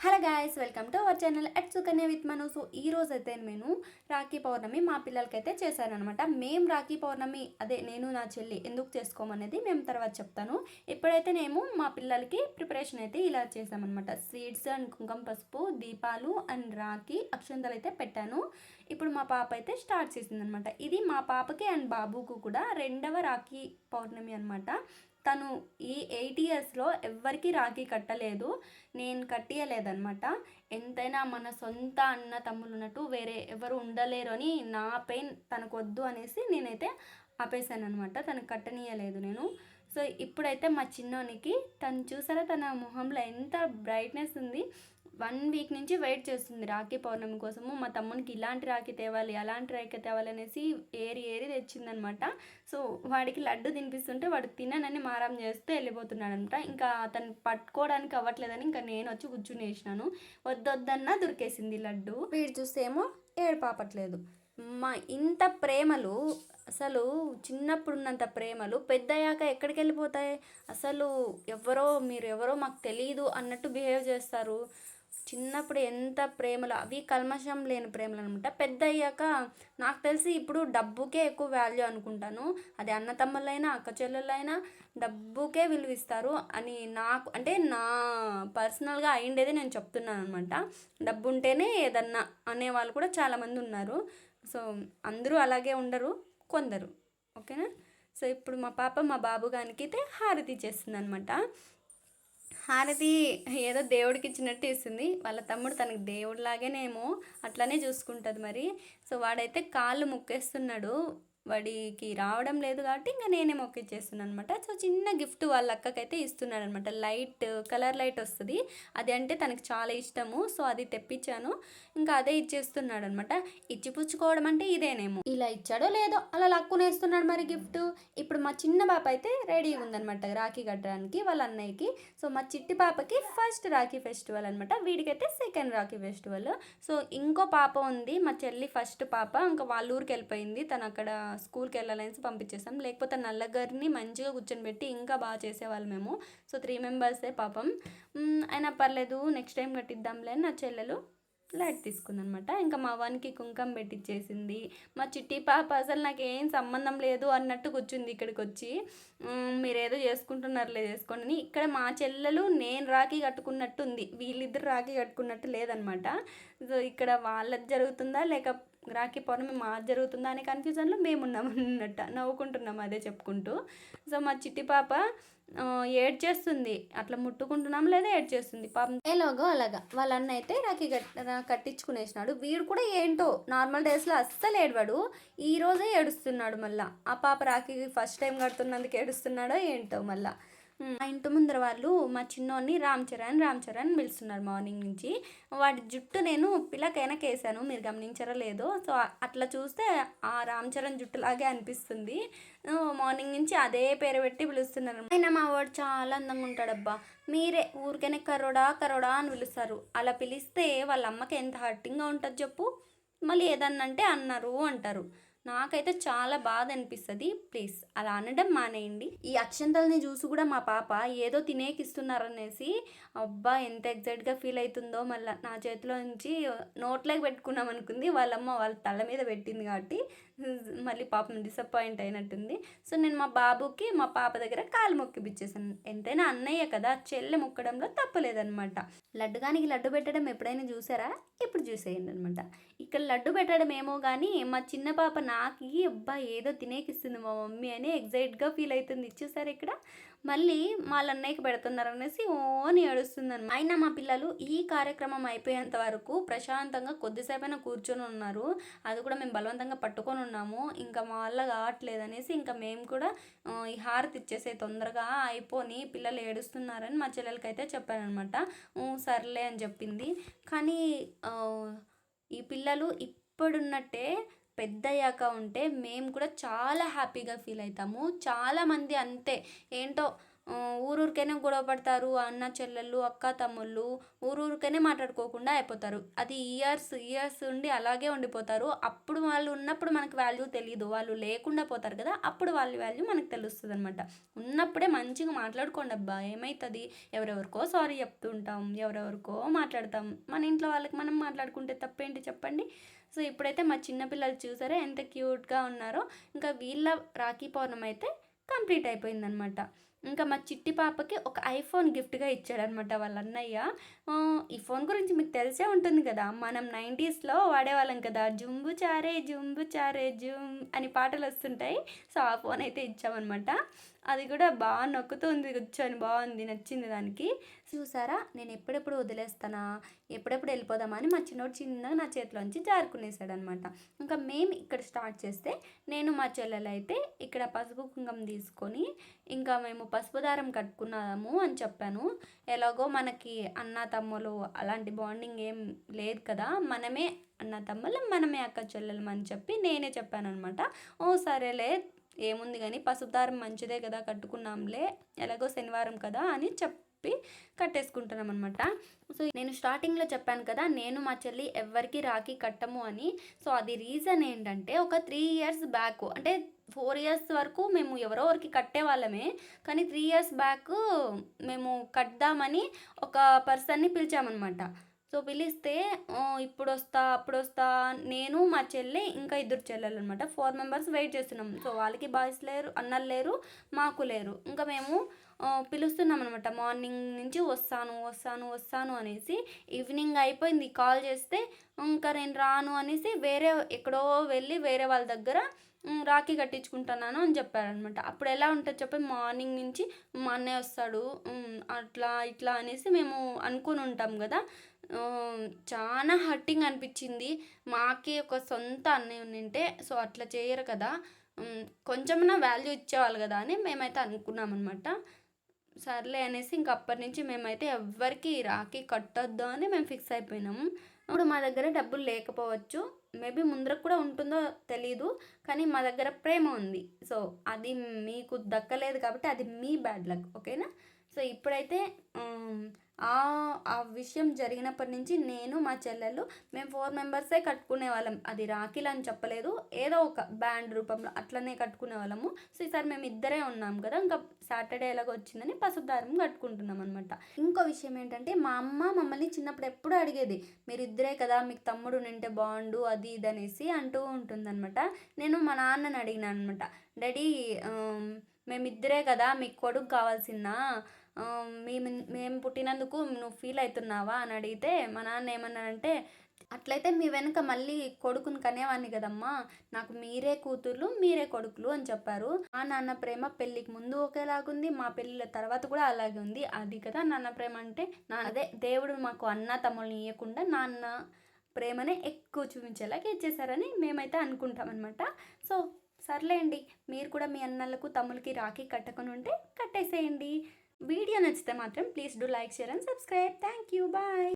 Hello guys welcome to our channel at Sukanya with Manu so ఈ రోజు అయితే నేను రాఖీ పౌర్ణమి మా పిల్లలకైతే చేశానమాట మేము రాఖీ పౌర్ణమి అదే నేను నా చెల్లి ఎందుకు చేసుకోమనేది మేము తర్వాత చెప్తాను. ఇప్పుడైతే మేము మా పిల్లలకి ప్రిపరేషన్ అయితే ఇలా చేసామన్నమాట స్వీట్స్ అండ్ కుంకుమ పసుపు దీపాలు అండ్ రాఖీ అక్షంతలు అయితే పెట్టాను. ఇప్పుడు మా పాప అయితే స్టార్ట్ చేసిందనమాట ఇది మా పాపకి అండ్ బాబుకు కూడా రెండవ రాఖీ పౌర్ణమి అనమాట తను ఈ ఎయిట్ ఇయర్స్లో ఎవ్వరికీ రాఖీ కట్టలేదు. నేను కట్టియలేదనమాట ఎంతైనా మన సొంత అన్న తమ్ముళ్ళు ఉన్నట్టు వేరే ఎవరు ఉండలేరు అని నా పెయిన్ తనకు వద్దు అనేసి నేనైతే ఆపేసాను అనమాట తను కట్టనీయలేదు నేను. సో ఇప్పుడైతే మా చిన్నోనికి తను చూసారా తన మొహంలో ఎంత బ్రైట్నెస్ ఉంది. వన్ వీక్ నుంచి వెయిట్ చేస్తుంది రాఖీ పౌర్ణమి కోసము. మా తమ్మునికి ఇలాంటి రాఖీ తేవాలి అలాంటి రాఖీ తేవాలి అనేసి ఏరి ఏరి తెచ్చిందనమాట. సో వాడికి లడ్డు తినిపిస్తుంటే వాడు తిననని మారం చేస్తూ వెళ్ళిపోతున్నాడు అనమాట ఇంకా అతను పట్టుకోవడానికి అవ్వట్లేదని ఇంకా నేను వచ్చి కూర్చుని వేసినాను. వద్దొద్దన్నా దొరికేసింది లడ్డు. వీడు చూస్తేమో ఏడుపాపట్లేదు. మా ఇంత ప్రేమలు అసలు చిన్నప్పుడున్నంత ప్రేమలు పెద్దయ్యాక ఎక్కడికి వెళ్ళిపోతాయి? అసలు ఎవరో మీరు ఎవరో మాకు తెలియదు అన్నట్టు బిహేవ్ చేస్తారు. చిన్నప్పుడు ఎంత ప్రేమలు అవి కల్మషం లేని ప్రేమలు అనమాట. పెద్ద అయ్యాక నాకు తెలిసి ఇప్పుడు డబ్బుకే ఎక్కువ వాల్యూ అనుకుంటాను. అది అన్నతమ్ములైనా అక్క చెల్లెలైనా డబ్బుకే విలువిస్తారు అని నాకు అంటే నా పర్సనల్గా అయిండేది నేను చెప్తున్నాను అనమాట. డబ్బు ఉంటేనే ఏదన్నా అనేవాళ్ళు కూడా చాలామంది ఉన్నారు. సో అందరూ అలాగే ఉండరు కొందరు. ఓకేనా? సో ఇప్పుడు మా పాప మా బాబు గారికి అయితే హారతి చేస్తుంది అనమాట హారతి ఏదో దేవుడికి ఇచ్చినట్టు ఇస్తుంది వాళ్ళ తమ్ముడు తనకు దేవుడిలాగేనేమో అట్లానే చూసుకుంటుంది మరి. సో వాడైతే కాళ్ళు ముక్కేస్తున్నాడు. వాడికి రావడం లేదు కాబట్టి ఇంకా నేనే మొక్కిచ్చేస్తున్నాను అనమాట సో చిన్న గిఫ్ట్ వాళ్ళ అక్కకైతే ఇస్తున్నాను అనమాట లైట్ కలర్ లైట్ వస్తుంది. అది అంటే తనకు చాలా ఇష్టము. సో అది తెప్పించాను. ఇంకా అదే ఇచ్చేస్తున్నాడు అనమాట ఇచ్చిపుచ్చుకోవడం అంటే ఇదేనేమో. ఇలా ఇచ్చాడో లేదో అలా లక్కునేస్తున్నాడు మరి గిఫ్ట్. ఇప్పుడు మా చిన్న పాప అయితే రెడీ ఉందనమాట రాఖీ కట్టడానికి వాళ్ళ అన్నయ్యకి. సో మా చిట్టి పాపకి ఫస్ట్ రాఖీ ఫెస్టివల్ అనమాట వీడికైతే సెకండ్ రాఖీ ఫెస్టివల్. సో ఇంకో పాప ఉంది. మా చెల్లి ఫస్ట్ పాప. ఇంకా వాళ్ళ ఊరికి వెళ్ళిపోయింది. తను అక్కడ స్కూల్కి వెళ్ళాలనేసి పంపించేసాం లేకపోతే నల్లగారిని మంచిగా కూర్చొని పెట్టి ఇంకా బాగా చేసేవాళ్ళు మేము. సో త్రీ మెంబర్సే పాపం. అయినా పర్లేదు నెక్స్ట్ టైం కట్టిద్దాంలే నా చెల్లెలు లైట్ తీసుకుందనమాట. ఇంకా మా వానికి కుంకం పెట్టించేసింది మా చిట్టి పాప అసలు నాకు ఏం సంబంధం లేదు అన్నట్టు కూర్చుంది ఇక్కడికి వచ్చి "మ్, మీరేదో చేసుకుంటున్నారులే చేసుకోండి ఇక్కడ మా చెల్లెలు నేను రాఖీ కట్టుకున్నట్టు ఉంది వీళ్ళిద్దరు రాఖీ కట్టుకున్నట్టు లేదనమాట. సో ఇక్కడ వాళ్ళది జరుగుతుందా లేక రాఖీ పౌర్ణమి మా జరుగుతుందా అనే కన్ఫ్యూజన్లో మేము ఉన్నాం అన్నట్ట. నవ్వుకుంటున్నాం అదే చెప్పుకుంటూ. సో మా చిట్టి పాప ఏడ్ చేస్తుంది అట్లా ముట్టుకుంటున్నాం లేదా ఏడ్చేస్తుంది? పాపం ఏలోగో అలాగా. వాళ్ళ అన్న అయితే రాఖీ కట్ కట్టించుకునేసినాడు. వీడు కూడా ఏంటో నార్మల్ డేస్లో అస్సలు ఏడవాడు. ఈ రోజే ఏడుస్తున్నాడు మళ్ళీ. ఆ పాప రాఖీ ఫస్ట్ టైం కడుతున్నందుకు ఏడుస్తున్నాడో ఏంటో మళ్ళీ. మా ఇంటి ముందర వాళ్ళు మా చిన్నోడిని రామ్ చరణ్ రామ్ చరణ్ పిలుస్తున్నారు మార్నింగ్ నుంచి. వాడి జుట్టు నేను పిల్లకైనా కేసాను మీరు గమనించరా లేదో. సో అట్లా చూస్తే ఆ రామ్ చరణ్ జుట్టులాగే అనిపిస్తుంది. మార్నింగ్ నుంచి అదే పేరు పెట్టి పిలుస్తున్నారు. అయినా మా వాడు చాలా అందంగా ఉంటాడబ్బా. మీరే ఊరికనే కరోడా కరోడా అని పిలుస్తారు. అలా పిలిస్తే వాళ్ళ అమ్మకి ఎంత హర్టింగ్గా ఉంటుంది చెప్పు. మళ్ళీ ఏదన్నా అంటే అన్నారు అంటారు. నాకైతే చాలా బాధ అనిపిస్తుంది ప్లీజ్ అలా అనడం మానేయండి. ఈ అక్షంతల్ని చూసి కూడా మా పాప ఏదో తినేకిస్తున్నారనేసి అబ్బా ఎంత ఎగ్జైట్గా ఫీల్ అవుతుందో మళ్ళీ నా చేతిలో నుంచి నోట్లోకి పెట్టుకున్నాం అనుకుంది వాళ్ళమ్మ వాళ్ళ తల మీద పెట్టింది కాబట్టి మళ్ళీ పాపం డిసప్పాయింట్ అయినట్టుంది. సో నేను మా బాబుకి మా పాప దగ్గర కాలు మొక్కిపిచ్చేసాను. ఎంతైనా అన్నయ్య కదా చెల్లె మొక్కడంలో తప్పలేదన్నమాట లడ్డుగానికి లడ్డు పెట్టడం ఎప్పుడైనా చూసారా? ఇప్పుడు చూసేయండి అనమాట. ఇక్కడ లడ్డు పెట్టడం ఏమో కానీ మా చిన్న పాప నాకు అబ్బా ఏదో తినేకిస్తుంది మా మమ్మీ అని ఎగ్జైట్గా ఫీల్ అవుతుంది. ఇచ్చేసారు ఇక్కడ. మళ్ళీ వాళ్ళ అన్నయ్యకి పెడుతున్నారు అనేసి ఓని అని ఏడుస్తుంది అనమాట అయినా మా పిల్లలు ఈ కార్యక్రమం అయిపోయేంత వరకు ప్రశాంతంగా కొద్దిసేపైనా కూర్చొని ఉన్నారు అది కూడా మేము బలవంతంగా పట్టుకొని ఉన్నాము ఇంకా మా వల్ల కావట్లేదు అనేసి ఇంకా మేము కూడా ఈ హారతి ఇచ్చేసే తొందరగా అయిపోని పిల్లలు ఏడుస్తున్నారని మా చెల్లెలకి అయితే చెప్పానమాట సర్లే అని చెప్పింది. కానీ ఈ పిల్లలు ఇప్పుడున్నట్టే పెద్దయ్యాక ఉంటే మేము కూడా చాలా హ్యాపీగా ఫీల్ అవుతాము చాలామంది అంతే. ఏంటో ఊరూరికైనా గొడవ పడతారు అన్న చెల్లెళ్ళు అక్క తమ్ముళ్ళు ఊరూరికైనా మాట్లాడుకోకుండా అయిపోతారు. అది ఇయర్స్ ఇయర్స్ ఉండి అలాగే ఉండిపోతారు. అప్పుడు వాళ్ళు ఉన్నప్పుడు మనకు వాల్యూ తెలియదు వాళ్ళు లేకుండా పోతారు కదా అప్పుడు వాళ్ళ వాల్యూ మనకు తెలుస్తుంది అనమాట ఉన్నప్పుడే మంచిగా మాట్లాడుకోండి అబ్బా ఏమవుతుంది ఎవరెవరికో సారీ చెప్తుంటాం ఎవరెవరికో మాట్లాడతాం. మన ఇంట్లో వాళ్ళకి మనం మాట్లాడుకుంటే తప్పేంటి చెప్పండి? సో ఇప్పుడైతే మా చిన్నపిల్లలు చూసారా ఎంత క్యూట్గా ఉన్నారో. ఇంకా వీళ్ళ రాఖీ పౌర్ణమి అయితే కంప్లీట్ అయిపోయిందనమాట ఇంకా మా చిట్టి పాపకి ఒక ఐఫోన్ గిఫ్ట్గా ఇచ్చాడనమాట వాళ్ళ అన్నయ్య ఈ ఫోన్ గురించి మీకు తెలిసే ఉంటుంది కదా మనం నైంటీస్లో వాడేవాళ్ళం కదా జుంబు చారే జుంబు చారే జుమ్ అని పాటలు వస్తుంటాయి. సో ఆ ఫోన్ అయితే ఇచ్చామన్నమాట. అది కూడా బాగా నొక్కుతుంది కూర్చొని బాగుంది నచ్చింది దానికి. చూసారా? నేను ఎప్పుడెప్పుడు వదిలేస్తానా? ఎప్పుడెప్పుడు వెళ్ళిపోదామా అని మా చిన్నోడు చిన్నగా నా చేతిలోంచి జారుకునేసాడనమాట ఇంకా మేము ఇక్కడ స్టార్ట్ చేస్తే నేను మా చెల్లెలు అయితే ఇక్కడ పసుపు కుంకం తీసుకొని ఇంకా మేము పసుపు దారం కట్టుకున్నాము అని చెప్పాను. ఎలాగో మనకి అన్న తమ్ములు అలాంటి బాండింగ్ ఏం లేదు కదా మనమే అన్న తమ్ముళ్ళు మనమే అక్క చెల్లెలం అని చెప్పి నేనే చెప్పాను అనమాట ఓ సరేలే ఏముంది కానీ పసుపు దారం మంచిదే కదా కట్టుకున్నాంలే ఎలాగో శనివారం కదా అని చెప్పి కట్టేసుకుంటున్నాం అనమాట సో నేను స్టార్టింగ్లో చెప్పాను కదా నేను మా చెల్లి ఎవరికి రాఖీ కట్టము అని. సో అది రీజన్ ఏంటంటే ఒక త్రీ ఇయర్స్ బ్యాక్ అంటే ఫోర్ ఇయర్స్ వరకు మేము ఎవరో ఒకరికి కట్టే వాళ్ళమే. కానీ త్రీ ఇయర్స్ బ్యాక్ మేము కడదామని ఒక పర్సన్ని పిలిచామన్నమాట. సో పిలిస్తే ఇప్పుడు వస్తా అప్పుడు వస్తా నేను మా చెల్లి ఇంకా ఇద్దరు చెల్లెలు అనమాట ఫోర్ మెంబర్స్ వెయిట్ చేస్తున్నాం. సో వాళ్ళకి బాయ్స్ లేరు అన్నలు లేరు మాకు లేరు. ఇంకా మేము పిలుస్తున్నాం అనమాట మార్నింగ్ నుంచి వస్తాను వస్తాను వస్తాను అనేసి ఈవినింగ్ అయిపోయింది. కాల్ చేస్తే ఇంకా నేను రాను అనేసి వేరే ఎక్కడో వెళ్ళి వేరే వాళ్ళ దగ్గర రాఖీ కట్టించుకుంటున్నాను అని చెప్పారనమాట అప్పుడు ఎలా ఉంటుంది చెప్పి మార్నింగ్ నుంచి మా అన్నయ్య వస్తాడు అట్లా ఇట్లా అనేసి మేము అనుకుని ఉంటాం కదా. చాలా హర్టింగ్ అనిపించింది. మాకే ఒక సొంత అన్నయ్య ఉండింటే సో అట్లా చేయరు కదా. కొంచెమైనా వాల్యూ ఇచ్చేవాళ్ళు కదా అని మేమైతే అనుకున్నాం అనమాట సర్లే అనేసి ఇంక అప్పటి నుంచి మేమైతే ఎవ్వరికి రాఖీ కట్టొద్దు అని మేము ఫిక్స్ అయిపోయినాము. ఇప్పుడు మా దగ్గర డబ్బులు లేకపోవచ్చు. మేబీ ముందర కూడా ఉంటుందో తెలీదు. కానీ మా దగ్గర ప్రేమ ఉంది. సో అది మీకు దక్కలేదు కాబట్టి అది మీ బ్యాడ్ లక్. ఓకేనా? సో ఇప్పుడైతే ఆ ఆ విషయం జరిగినప్పటి నుంచి నేను మా చెల్లెలు మేము ఫోర్ మెంబర్సే కట్టుకునే వాళ్ళం అది రాఖీలు అని చెప్పలేదు. ఏదో ఒక బ్యాండ్ రూపంలో అట్లనే కట్టుకునే వాళ్ళము సో ఈసారి మేము ఇద్దరే ఉన్నాం కదా. ఇంకా సాటర్డే ఎలాగో వచ్చిందని పసుపు దారం కట్టుకుంటున్నాం అనమాట ఇంకో విషయం ఏంటంటే మా అమ్మ మమ్మల్ని చిన్నప్పుడు ఎప్పుడు అడిగేది మీరు ఇద్దరే కదా మీకు తమ్ముడు నింటే బాగుండు అది ఇది అనేసి అంటూ ఉంటుందన్నమాట. నేను మా నాన్నని అడిగినాను అనమాట డాడీ మేమిద్దరే కదా మీకు కొడుకు కావాల్సిందా? మేము మేము పుట్టినందుకు నువ్వు ఫీల్ అవుతున్నావా అని అడిగితే మా నాన్న ఏమన్నారంటే అట్లయితే మీ వెనుక మళ్ళీ కొడుకుని కనేవాడిని కదమ్మా. నాకు మీరే కూతుర్లు మీరే కొడుకులు అని చెప్పారు. మా నాన్న ప్రేమ పెళ్ళికి ముందు ఒకేలాగుంది మా పెళ్ళిళ్ళ తర్వాత కూడా అలాగే ఉంది. అది కదా నాన్న ప్రేమ అంటే నా అదే దేవుడు మాకు అన్న తమ్ముళ్ళని ఇవ్వకుండా నాన్న ప్రేమనే ఎక్కువ చూపించేలాగా ఇచ్చేసారని మేమైతే అనుకుంటాం అనమాట సో సర్లేండి మీరు కూడా మీ అన్నలకు తమ్ములకి రాఖీ కట్టకుని ఉంటే కట్టేసేయండి. వీడియో నచ్చితే మాత్రం please do like share and subscribe. Thank you. Bye.